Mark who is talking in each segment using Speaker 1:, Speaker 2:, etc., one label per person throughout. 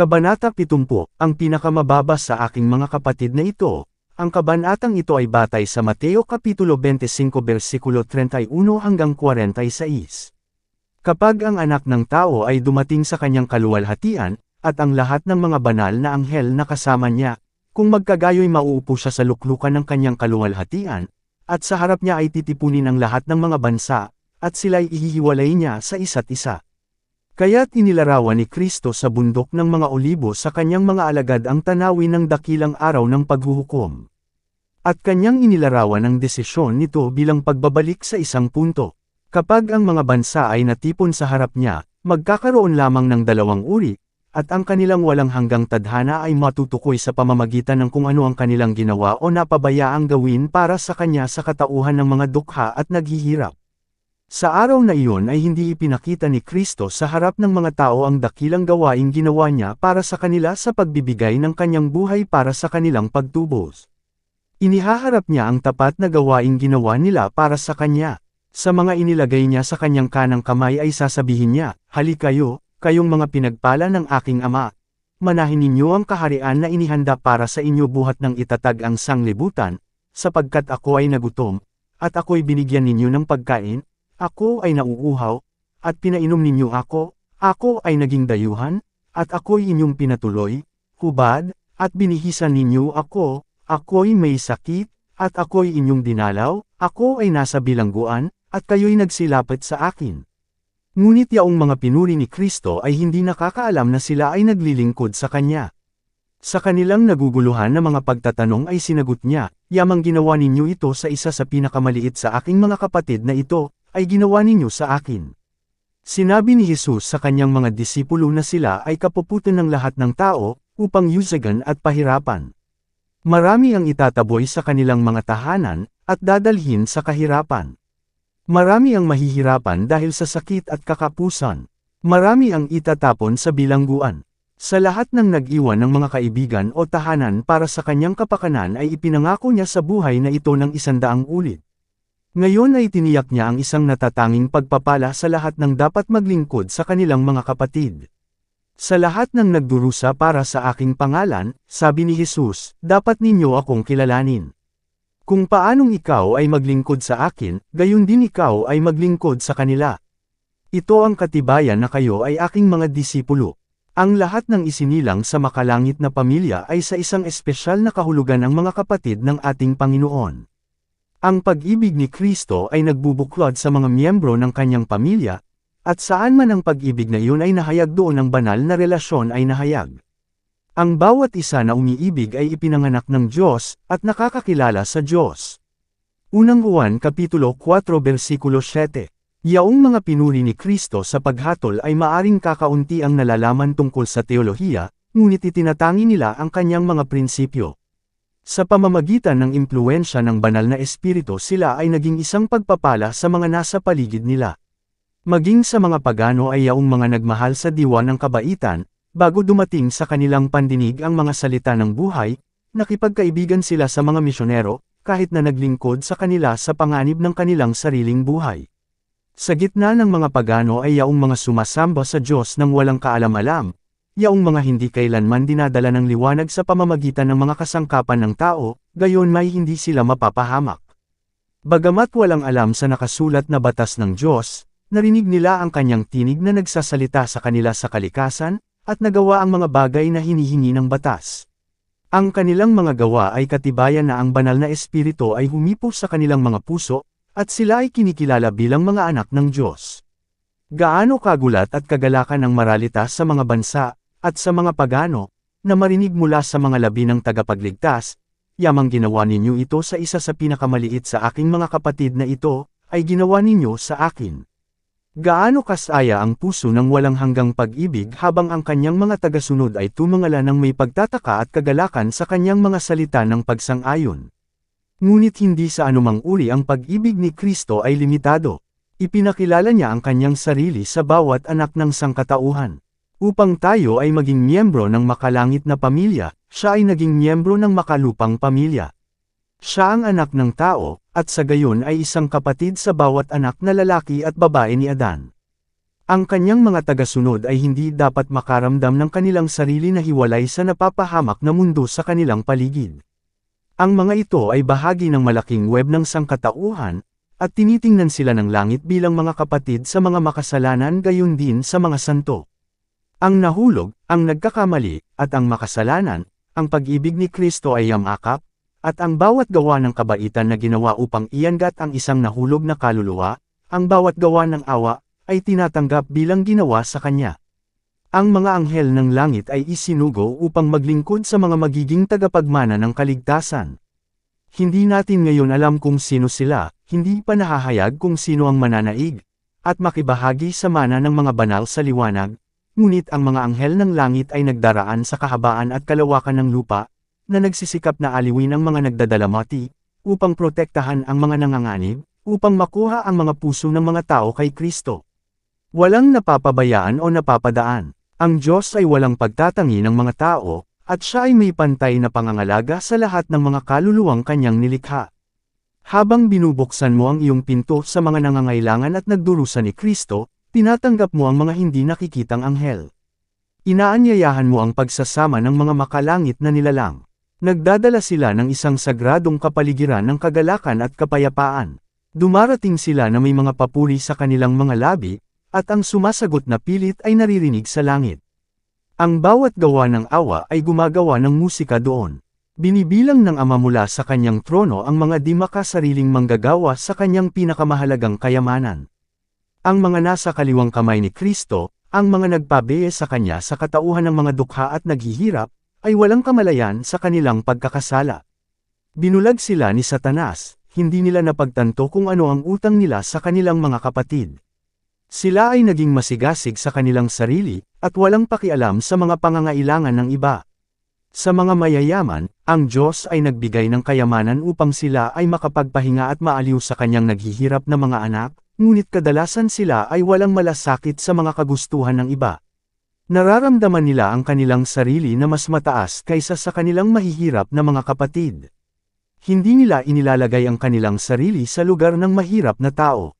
Speaker 1: Kabanata 70, ang pinakamababa sa aking mga kapatid na ito, ang kabanatang ito ay batay sa Mateo Kapitulo 25 versikulo 31 hanggang 46. Kapag ang anak ng tao ay dumating sa kanyang kaluwalhatian, at ang lahat ng mga banal na anghel na kasama niya, kung magkagayoy mauupo siya sa luklukan ng kanyang kaluwalhatian, at sa harap niya ay titipunin ang lahat ng mga bansa, at sila'y ihihiwalay niya sa isa't isa. Kaya't inilarawan ni Kristo sa bundok ng mga olibo sa kanyang mga alagad ang tanawin ng dakilang araw ng paghuhukom. At kanyang inilarawan ang desisyon nito bilang pagbabalik sa isang punto. Kapag ang mga bansa ay natipon sa harap niya, magkakaroon lamang ng dalawang uri, at ang kanilang walang hanggang tadhana ay matutukoy sa pamamagitan ng kung ano ang kanilang ginawa o napabayaang gawin para sa kanya sa katauhan ng mga dukha at naghihirap. Sa araw na iyon ay hindi ipinakita ni Kristo sa harap ng mga tao ang dakilang gawaing ginawa niya para sa kanila sa pagbibigay ng kanyang buhay para sa kanilang pagtubos. Inihaharap niya ang tapat na gawaing ginawa nila para sa kanya. Sa mga inilagay niya sa kanyang kanang kamay ay sasabihin niya, Hali kayo, kayong mga pinagpala ng aking ama. Manahin ninyo ang kaharian na inihanda para sa inyo buhat ng itatag ang sanglibutan, sapagkat ako ay nagutom, at ako'y binigyan ninyo ng pagkain, ako ay nauuhaw, at pinainom ninyo ako, ako ay naging dayuhan, at ako'y inyong pinatuloy, hubad, at binihisan ninyo ako, ako'y may sakit, at ako'y inyong dinalaw, ako ay nasa bilangguan, at kayo'y nagsilapit sa akin. Ngunit yaong mga pinuri ni Kristo ay hindi nakakaalam na sila ay naglilingkod sa Kanya. Sa kanilang naguguluhan na mga pagtatanong ay sinagot niya, Yamang ginawa ninyo ito sa isa sa pinakamaliit sa aking mga kapatid na ito, ay ginawa ninyo sa akin. Sinabi ni Jesus sa kanyang mga disipulo na sila ay kapuputan ng lahat ng tao, upang yusagan at pahirapan. Marami ang itataboy sa kanilang mga tahanan, at dadalhin sa kahirapan. Marami ang mahihirapan dahil sa sakit at kakapusan. Marami ang itatapon sa bilangguan. Sa lahat ng nag-iwan ng mga kaibigan o tahanan para sa kanyang kapakanan ay ipinangako niya sa buhay na ito ng isandaang ulit. Ngayon ay tiniyak niya ang isang natatanging pagpapala sa lahat ng dapat maglingkod sa kanilang mga kapatid. Sa lahat ng nagdurusa para sa aking pangalan, sabi ni Jesus, dapat ninyo akong kilalanin. Kung paanong ikaw ay maglingkod sa akin, gayon din ikaw ay maglingkod sa kanila. Ito ang katibayan na kayo ay aking mga disipulo. Ang lahat ng isinilang sa makalangit na pamilya ay sa isang espesyal na kahulugan ng mga kapatid ng ating Panginoon. Ang pag-ibig ni Kristo ay nagbubuklod sa mga miyembro ng kanyang pamilya, at saan man ang pag-ibig na iyon ay nahayag doon ang banal na relasyon ay nahayag. Ang bawat isa na umiibig ay ipinanganak ng Diyos, at nakakakilala sa Diyos. Unang Juan Kapitulo 4 Versikulo 7 Yaong mga pinuri ni Kristo sa paghatol ay maaring kakaunti ang nalalaman tungkol sa teolohiya, ngunit itinatangi nila ang kanyang mga prinsipyo. Sa pamamagitan ng impluensya ng banal na espiritu sila ay naging isang pagpapala sa mga nasa paligid nila. Maging sa mga pagano ay yaong mga nagmahal sa diwa ng kabaitan, Bago dumating sa kanilang pandinig ang mga salita ng buhay, nakipagkaibigan sila sa mga misyonero, kahit na naglingkod sa kanila sa panganib ng kanilang sariling buhay. Sa gitna ng mga pagano ay yaong mga sumasamba sa Diyos ng walang kaalam-alam, yaong mga hindi kailanman dinadala ng liwanag sa pamamagitan ng mga kasangkapan ng tao, gayon may hindi sila mapapahamak. Bagamat walang alam sa nakasulat na batas ng Diyos, narinig nila ang kanyang tinig na nagsasalita sa kanila sa kalikasan, at nagawa ang mga bagay na hinihingi ng batas. Ang kanilang mga gawa ay katibayan na ang banal na espiritu ay humipo sa kanilang mga puso, at sila ay kinikilala bilang mga anak ng Diyos. Gaano kagulat at kagalakan ang maralita sa mga bansa, at sa mga pagano, na marinig mula sa mga labi ng tagapagligtas, yamang ginawa ninyo ito sa isa sa pinakamaliit sa aking mga kapatid na ito, ay ginawa ninyo sa akin. Gaano kasaya ang puso ng walang hanggang pag-ibig habang ang kanyang mga tagasunod ay tumangala ng may pagtataka at kagalakan sa kanyang mga salita ng pagsang-ayon. Ngunit hindi sa anumang uri ang pag-ibig ni Kristo ay limitado. Ipinakilala niya ang kanyang sarili sa bawat anak ng sangkatauhan. Upang tayo ay maging miyembro ng makalangit na pamilya, siya ay naging miyembro ng makalupang pamilya. Siya ang anak ng tao, at sa gayon ay isang kapatid sa bawat anak na lalaki at babae ni Adan. Ang kanyang mga tagasunod ay hindi dapat makaramdam ng kanilang sarili na hiwalay sa napapahamak na mundo sa kanilang paligid. Ang mga ito ay bahagi ng malaking web ng sangkatauhan, at tinitingnan sila ng langit bilang mga kapatid sa mga makasalanan gayon din sa mga santo. Ang nahulog, ang nagkakamali, at ang makasalanan, ang pag-ibig ni Kristo ay yamakap, at ang bawat gawa ng kabaitan na ginawa upang iyangat ang isang nahulog na kaluluwa, ang bawat gawa ng awa, ay tinatanggap bilang ginawa sa kanya. Ang mga anghel ng langit ay isinugo upang maglingkod sa mga magiging tagapagmana ng kaligtasan. Hindi natin ngayon alam kung sino sila, hindi pa nahahayag kung sino ang mananaig, at makibahagi sa mana ng mga banal sa liwanag, ngunit ang mga anghel ng langit ay nagdaraan sa kahabaan at kalawakan ng lupa, na nagsisikap na aliwin ang mga nagdadalamati, upang protektahan ang mga nanganganib, upang makuha ang mga puso ng mga tao kay Kristo. Walang napapabayaan o napapadaan. Ang Diyos ay walang pagtatangi ng mga tao, at siya ay may pantay na pangangalaga sa lahat ng mga kaluluwang kanyang nilikha. Habang binubuksan mo ang iyong pinto sa mga nangangailangan at nagdurusa ni Kristo, tinatanggap mo ang mga hindi nakikitang anghel. Inaanyayahan mo ang pagsasama ng mga makalangit na nilalang. Nagdadala sila ng isang sagradong kapaligiran ng kagalakan at kapayapaan. Dumarating sila na may mga papuri sa kanilang mga labi, at ang sumasagot na pilit ay naririnig sa langit. Ang bawat gawa ng awa ay gumagawa ng musika doon. Binibilang ng Ama mula sa kanyang trono ang mga di makasariling manggagawa sa kanyang pinakamahalagang kayamanan. Ang mga nasa kaliwang kamay ni Kristo, ang mga nagpabeye sa kanya sa katauhan ng mga dukha at naghihirap, ay walang kamalayan sa kanilang pagkakasala. Binulag sila ni Satanas, hindi nila napagtanto kung ano ang utang nila sa kanilang mga kapatid. Sila ay naging masigasig sa kanilang sarili, at walang pakialam sa mga pangangailangan ng iba. Sa mga mayayaman, ang Diyos ay nagbigay ng kayamanan upang sila ay makapagpahinga at maaliw sa kanyang naghihirap na mga anak, ngunit kadalasan sila ay walang malasakit sa mga kagustuhan ng iba. Nararamdaman nila ang kanilang sarili na mas mataas kaysa sa kanilang mahihirap na mga kapatid. Hindi nila inilalagay ang kanilang sarili sa lugar ng mahirap na tao.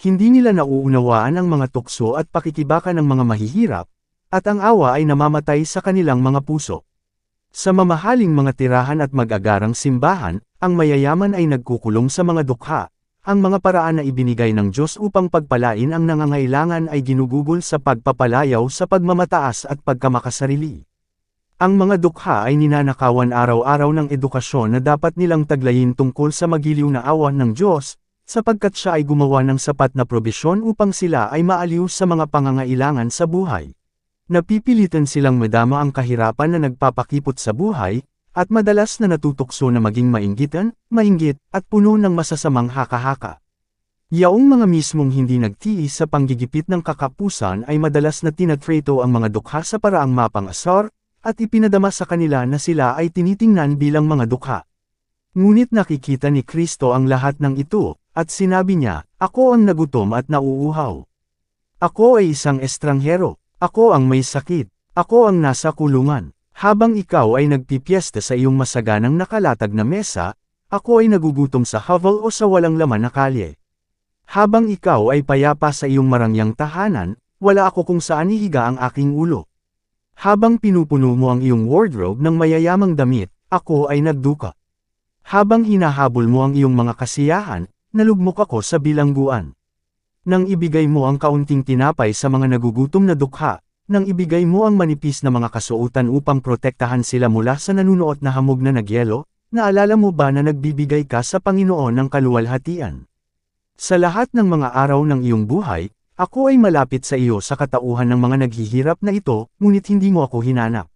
Speaker 1: Hindi nila nauunawaan ang mga tukso at pakikibaka ng mga mahihirap, at ang awa ay namamatay sa kanilang mga puso. Sa mamahaling mga tirahan at mag-agarang simbahan, ang mayayaman ay nagkukulong sa mga dukha. Ang mga paraan na ibinigay ng Diyos upang pagpalain ang nangangailangan ay ginugugol sa pagpapalayaw sa pagmamataas at pagkamakasarili. Ang mga dukha ay ninanakawan araw-araw ng edukasyon na dapat nilang taglayin tungkol sa magiliw na awan ng Diyos, sapagkat siya ay gumawa ng sapat na probisyon upang sila ay maaliw sa mga pangangailangan sa buhay. Napipilitan silang madama ang kahirapan na nagpapakipot sa buhay, at madalas na natutukso na maging mainggitan, mainggit, at puno ng masasamang haka-haka. Yaong mga mismong hindi nagtiis sa panggigipit ng kakapusan ay madalas na tinatreto ang mga dukha sa paraang mapang-asar, at ipinadama sa kanila na sila ay tinitingnan bilang mga dukha. Ngunit nakikita ni Kristo ang lahat ng ito, at sinabi niya, Ako ang nagutom at nauuhaw. Ako ay isang estranghero. Ako ang may sakit. Ako ang nasa kulungan. Habang ikaw ay nagpipiesta sa iyong masaganang nakalatag na mesa, ako ay nagugutom sa hovel o sa walang laman na kalye. Habang ikaw ay payapa sa iyong marangyang tahanan, wala ako kung saan ihiga ang aking ulo. Habang pinupuno mo ang iyong wardrobe ng mayayamang damit, ako ay nagduka. Habang hinahabol mo ang iyong mga kasiyahan, nalugmok ako sa bilangguan. Nang ibigay mo ang kaunting tinapay sa mga nagugutom na dukha, nang ibigay mo ang manipis na mga kasuotan upang protektahan sila mula sa nanunuot na hamog na nagyelo, naalala mo ba na nagbibigay ka sa Panginoon ng kaluwalhatian? Sa lahat ng mga araw ng iyong buhay, ako ay malapit sa iyo sa katauhan ng mga naghihirap na ito, ngunit hindi mo ako hinanap.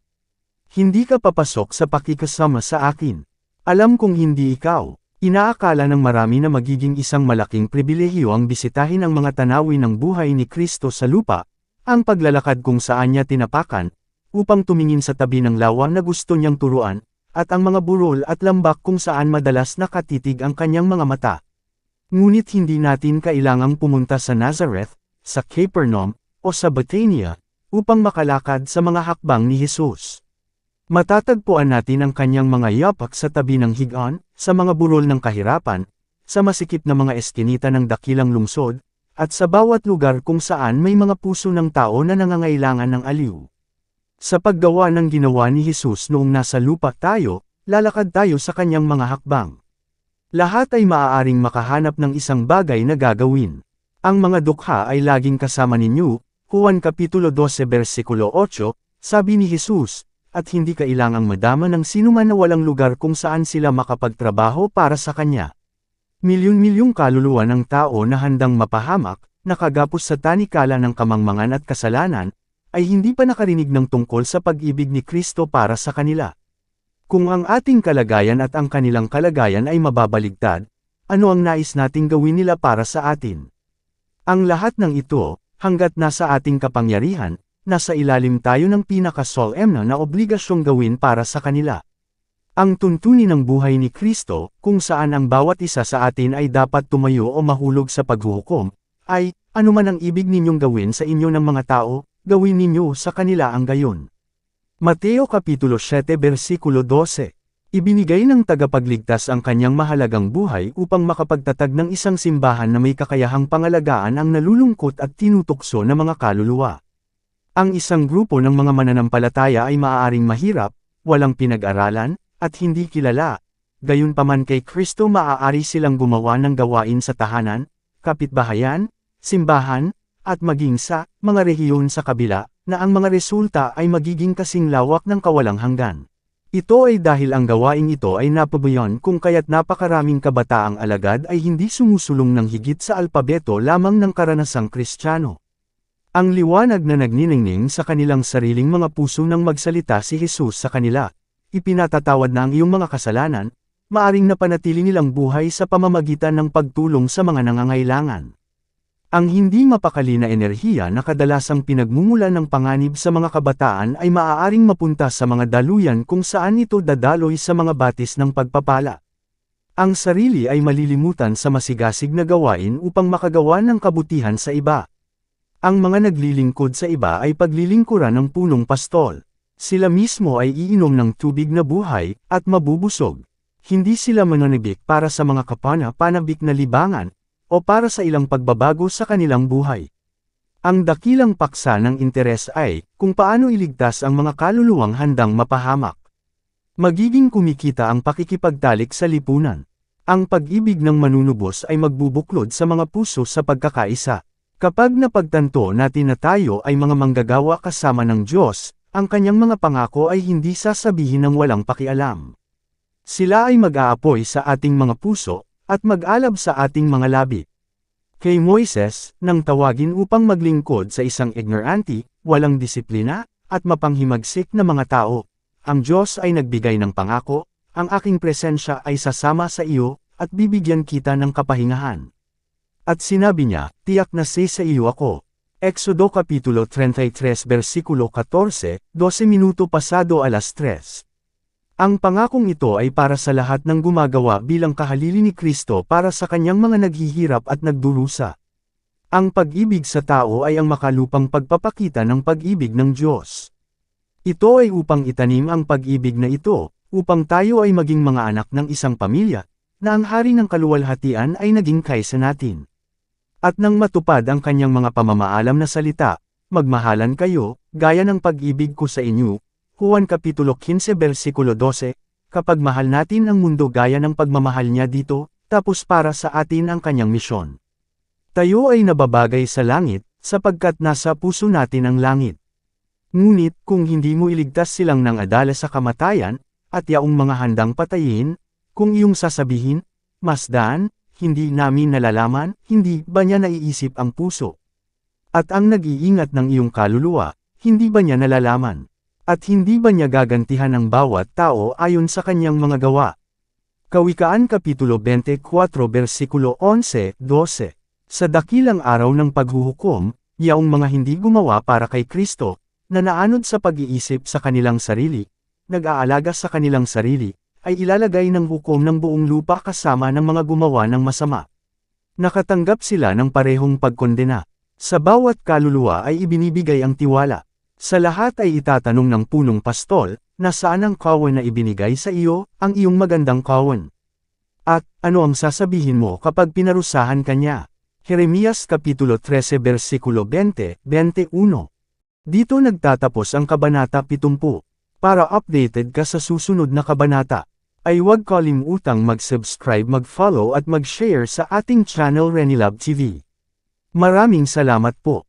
Speaker 1: Hindi ka papasok sa pakikasama sa akin. Alam kong hindi ikaw. Inaakala ng marami na magiging isang malaking pribilehiyo ang bisitahin ang mga tanawin ng buhay ni Kristo sa lupa, ang paglalakad kung saan niya tinapakan, upang tumingin sa tabi ng lawa na gusto niyang turuan, at ang mga burol at lambak kung saan madalas nakatitig ang kanyang mga mata. Ngunit hindi natin kailangang pumunta sa Nazareth, sa Capernaum, o sa Bethania, upang makalakad sa mga hakbang ni Jesus. Matatagpuan natin ang kanyang mga yapak sa tabi ng higaan, sa mga burol ng kahirapan, sa masikip na mga eskinita ng dakilang lungsod, at sa bawat lugar kung saan may mga puso ng tao na nangangailangan ng aliw. Sa paggawa ng ginawa ni Jesus noong nasa lupa tayo, lalakad tayo sa kanyang mga hakbang. Lahat ay maaaring makahanap ng isang bagay na gagawin. Ang mga dukha ay laging kasama ninyo, Juan Kapitulo 12 versikulo 8, sabi ni Jesus, at hindi kailangang madama ng sinuman na walang lugar kung saan sila makapagtrabaho para sa kanya. Milyon-milyong kaluluwa ng tao na handang mapahamak, nakagapos sa tanikala ng kamangmangan at kasalanan, ay hindi pa nakarinig ng tungkol sa pag-ibig ni Kristo para sa kanila. Kung ang ating kalagayan at ang kanilang kalagayan ay mababaligtad, ano ang nais nating gawin nila para sa atin? Ang lahat ng ito, hanggat nasa ating kapangyarihan, nasa ilalim tayo ng pinaka-solemna na obligasyong gawin para sa kanila. Ang tuntunin ng buhay ni Kristo, kung saan ang bawat isa sa atin ay dapat tumayo o mahulog sa paghuhukom, ay, anuman ang ibig ninyong gawin sa inyo ng mga tao, gawin ninyo sa kanila ang gayon. Mateo Kapitulo 7 Versikulo 12 Ibinigay ng tagapagligtas ang kanyang mahalagang buhay upang makapagtatag ng isang simbahan na may kakayahang pangalagaan ang nalulungkot at tinutukso na mga kaluluwa. Ang isang grupo ng mga mananampalataya ay maaaring mahirap, walang pinag-aralan, at hindi kilala. Gayunpaman kay Kristo maaari silang gumawa ng gawain sa tahanan, kapitbahayan, simbahan, at maging sa mga rehiyon sa kabila, na ang mga resulta ay magiging kasing lawak ng kawalang hanggan. Ito ay dahil ang gawaing ito ay napabayon kung kaya't napakaraming kabataang alagad ay hindi sumusulong ng higit sa alpabeto lamang ng karanasang kristyano. Ang liwanag na nagniningning sa kanilang sariling mga puso nang magsalita si Jesus sa kanila, ipinatatawad na ang iyong mga kasalanan, maaring napanatili nilang buhay sa pamamagitan ng pagtulong sa mga nangangailangan. Ang hindi mapakali na enerhiya na kadalasang pinagmumula ng panganib sa mga kabataan ay maaaring mapunta sa mga daluyan kung saan ito dadaloy sa mga batis ng pagpapala. Ang sarili ay malilimutan sa masigasig na gawain upang makagawa ng kabutihan sa iba. Ang mga naglilingkod sa iba ay paglilingkuran ng punong pastol. Sila mismo ay iinom ng tubig na buhay, at mabubusog. Hindi sila mananibik para sa mga kapana-panabik na libangan, o para sa ilang pagbabago sa kanilang buhay. Ang dakilang paksa ng interes ay, kung paano iligtas ang mga kaluluwang handang mapahamak. Magiging kumikita ang pakikipagtalik sa lipunan. Ang pag-ibig ng manunubos ay magbubuklod sa mga puso sa pagkakaisa. Kapag napagtanto natin na tayo ay mga manggagawa kasama ng Diyos, ang kanyang mga pangako ay hindi sasabihin ng walang pakialam. Sila ay mag-aapoy sa ating mga puso, at mag-alab sa ating mga labi. Kay Moises, nang tawagin upang maglingkod sa isang ignorante, walang disiplina, at mapanghimagsik na mga tao, ang Diyos ay nagbigay ng pangako, ang aking presensya ay sasama sa iyo, at bibigyan kita ng kapahingahan. At sinabi niya, tiyak na si sa iyo ako. Exodo Kapitulo 33 versikulo 14, 12 minuto pasado alas 3. Ang pangakong ito ay para sa lahat ng gumagawa bilang kahalili ni Kristo para sa kanyang mga naghihirap at nagdurusa. Ang pag-ibig sa tao ay ang makalupang pagpapakita ng pag-ibig ng Diyos. Ito ay upang itanim ang pag-ibig na ito, upang tayo ay maging mga anak ng isang pamilya, na ang hari ng kaluwalhatian ay naging kaysa natin. At nang matupad ang kanyang mga pamamaalam na salita, magmahalan kayo, gaya ng pag-ibig ko sa inyo, Juan Kapitulo 15 versikulo 12, kapag mahal natin ang mundo gaya ng pagmamahal niya dito, tapos para sa atin ang kanyang misyon. Tayo ay nababagay sa langit, sapagkat nasa puso natin ang langit. Ngunit kung hindi mo iligtas silang ng adala sa kamatayan, at yaong mga handang patayin, kung iyong sasabihin, Masdaan, hindi namin nalalaman, hindi ba niya naiisip ang puso? At ang nag-iingat ng iyong kaluluwa, hindi ba niya nalalaman? At hindi ba niya gagantihan ang bawat tao ayon sa kanyang mga gawa? Kawikaan Kapitulo 24 versikulo 11, 12 Sa dakilang araw ng paghuhukom, yaong mga hindi gumawa para kay Kristo, na naanod sa pag-iisip sa kanilang sarili, nag-aalaga sa kanilang sarili, ay ilalagay ng hukom ng buong lupa kasama ng mga gumawa ng masama. Nakatanggap sila ng parehong pagkondena. Sa bawat kaluluwa ay ibinibigay ang tiwala. Sa lahat ay itatanong ng punong pastol, na saan ang kawan na ibinigay sa iyo, ang iyong magandang kawan. At, ano ang sasabihin mo kapag pinarusahan ka niya? Jeremias Kapitulo 13 versikulo 20, 21. Dito nagtatapos ang Kabanata 70. Para updated ka sa susunod na kabanata, ay huwag kalimutang mag-subscribe, mag-follow at mag-share sa ating channel Renilab TV. Maraming salamat po.